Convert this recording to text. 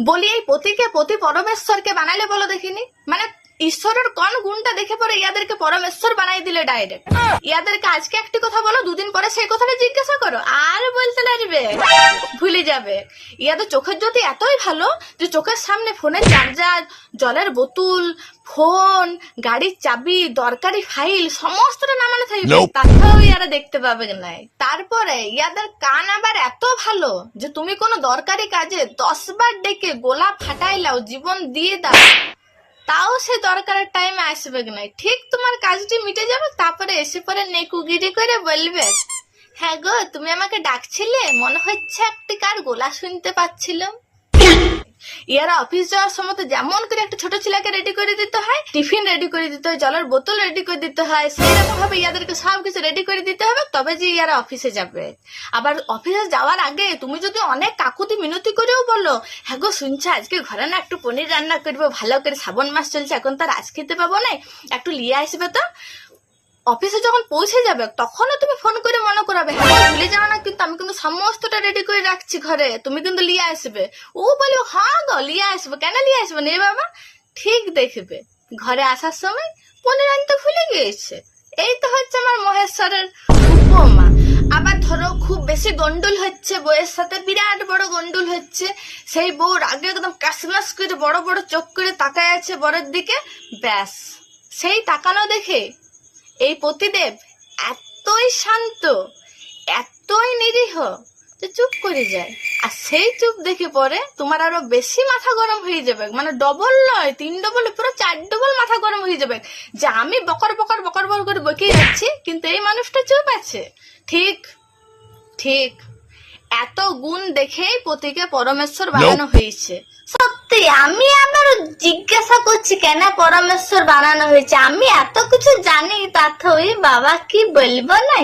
বলি এই পতিকে পতি পরমেশ্বরকে বানাইলে বলো দেখিনি? মানে ঈশ্বরের কোন গুণটা দেখে পরে ইয়াদেরকে পরমেশ্বর বানাই দিলে ডাইরেক্ট ইয়াদেরকে আজকে একটি কথা বলো দুদিন পরে সেই কথাটা জিজ্ঞাসা করো আর বলতে লাগবে। ভুলে যাবে। ইয়াদের চোখের জ্যোতি এতই ভালো যে চোখের সামনে ফোনের চার্জার জলের বোতল ফোন গাড়ির চাবি দরকারি ফাইল সমস্তটা নামানো থাকবে. তাতেও ইয়ারা দেখতে পাবে নাই তারপরে ইয়াদের কান আবার এত ভালো যে তুমি কোনো দরকারি কাজে দশ বার ডেকে গোলা ফাটাইলাও জীবন দিয়ে দাও। তাও সে দরকারের টাইমে আসবে না? ঠিক তোমার কাজটি মিটে যাবে, তারপরে এসে পরে নেকুগিরি করে বলবে হ্যাঁ গো, তুমি আমাকে ডাকছিলে? মনে হচ্ছে একটি কার গোলা শুনতে পাচ্ছিলাম ইয়ারা অফিস যাওয়ার সময় তো যেমন করে একটা ছোট ছেলেকে রেডি করে দিতে হয় টিফিন রেডি করে দিতে হয়, জলের বোতল রেডি করে দিতে হয় সেই রকম ভাবে ইয়াদেরকে সব কিছু রেডি করে দিতে হবে, তবে যে ইয়ারা অফিসে যাবে। আবার অফিসে যাওয়ার আগে তুমি যদি অনেক কাকুতি মিনতি করেও বলো হ্যাঁ গো, শুনছো, আজকে ঘরে না একটু পনির রান্না করব, ভালো করে শ্রাবণ মাস চলছে, এখন তো আজ খেতে পাবো না একটু লিয়ে আসবে তো? অফিসে যখন পৌঁছে যাবে, তখনও তুমি ফোন করে মনে করাবে হ্যাঁ ভুলে যাও না, কিন্তু আমি কিন্তু সমস্তটা রেডি করে রাখছি ঘরে। তুমি কিন্তু লিয়ে আসবে। ও বলে হ্যাঁ গো, লিয়ে আসবে। কেন লিয়ে আসবে নে বাবা? ঠিক দেখবে, ঘরে আসার সময় পনির আনতে ভুলে গিয়েছে। এই তো হচ্ছে আমার মহেশ্বরের উপমা। আবার ধরো, খুব বেশি গন্ডুল হচ্ছে, বউয়ের সাথে বিরাট বড় গন্ডুল হচ্ছে। সেই বউ আগে একদম কাশমাস করে, বড় বড় চোখ করে তাকায় আছে বরের দিকে। ব্যাস, সেই তাকানো দেখে এই পতিদেব এতই শান্ত এতই নিরীহ যে চুপ করে যায়। আর সেই চুপ দেখে পরে তোমার আরও বেশি মাথা গরম হয়ে যাবে। মানে ডবল নয় তিন ডবল পুরো চার ডবল মাথা গরম হয়ে যাবে। যে আমি বকর বকর বকর বকর করে বকে যাচ্ছি কিন্তু এই মানুষটা চুপ আছে। ঠিক ঠিক। এত গুণ দেখেই পতিকে পরমেশ্বর বানানো হয়েছে। সত্যি আমি জিজ্ঞাসা করছি, কেন পরমেশ্বর বানানো হয়েছে? আমি এত কিছু জানি তা বাবা কি বলব না